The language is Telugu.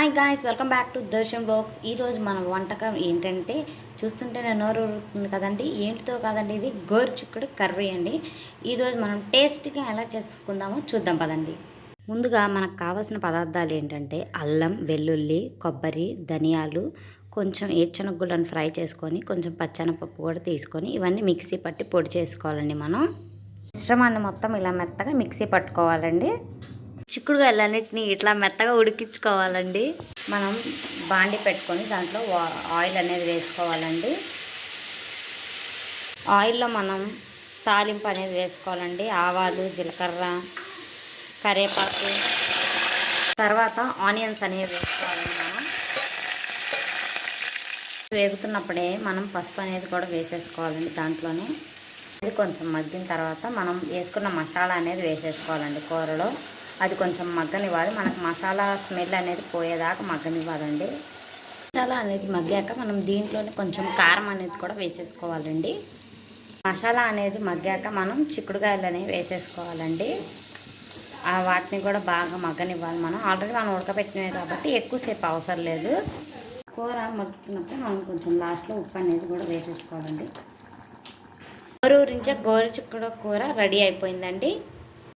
Hi guys welcome back to Darshan box ఈరోజు మన వంటకం ఏంటంటే చూస్తుంటేనే నోరు ఊరుతుంది కదండి. ఏంటితో కాదండి ఇది గోరు చిక్కుడు కర్రీ అండి. ఈరోజు మనం టేస్ట్గా ఎలా చేసుకుందామో చూద్దాం పదండి. ముందుగా మనకు కావాల్సిన పదార్థాలు ఏంటంటే అల్లం వెల్లుల్లి కొబ్బరి ధనియాలు కొంచెం ఏడ్చనగుళ్ళను ఫ్రై చేసుకొని కొంచెం పచ్చనపప్పు కూడా తీసుకొని ఇవన్నీ మిక్సీ పట్టి పొడి చేసుకోవాలండి మనం. మిశ్రమాన్ని మొత్తం ఇలా మెత్తగా మిక్సీ పట్టుకోవాలండి. చిక్కుడుగాయలన్నిటిని ఇట్లా మెత్తగా ఉడికించుకోవాలండి. మనం బాండి పెట్టుకొని దాంట్లో వా- ఆయిల్ అనేది వేసుకోవాలండి. ఆయిల్లో మనం తాలింపు అనేది వేసుకోవాలండి. ఆవాలు జీలకర్ర కరివేపాకు. తర్వాత ఆనియన్స్ అనేవి వేసుకోవాలండి మనం. వేగుతున్నప్పుడే మనం పసుపు అనేది కూడా వేసేసుకోవాలండి దాంట్లోనే. అది కొంచెం మగ్గిన తర్వాత మనం వేసుకున్న మసాలా అనేది వేసేసుకోవాలండి కూరలో. అది కొంచెం మగ్గనివ్వాలి. మనకు మసాలా స్మెల్ అనేది పోయేదాకా మగ్గనివ్వాలండి. మసాలా అనేది మగ్గాక మనం దీంట్లోనే కొంచెం కారం అనేది కూడా వేసేసుకోవాలండి. మసాలా అనేది మగ్గాక మనం చిక్కుడుకాయలు అనేవి వేసేసుకోవాలండి. వాటిని కూడా బాగా మగ్గనివ్వాలి మనం. ఆల్రెడీ మనం ఉడకబెట్టినవి కాబట్టి ఎక్కువసేపు అవసరం లేదు. కూర మగ్గుతున్నప్పుడు మనం కొంచెం లాస్ట్లో ఉప్పు అనేది కూడా వేసేసుకోవాలండి. ఊరించే గోరు చిక్కుడు కూర రెడీ అయిపోయిందండి.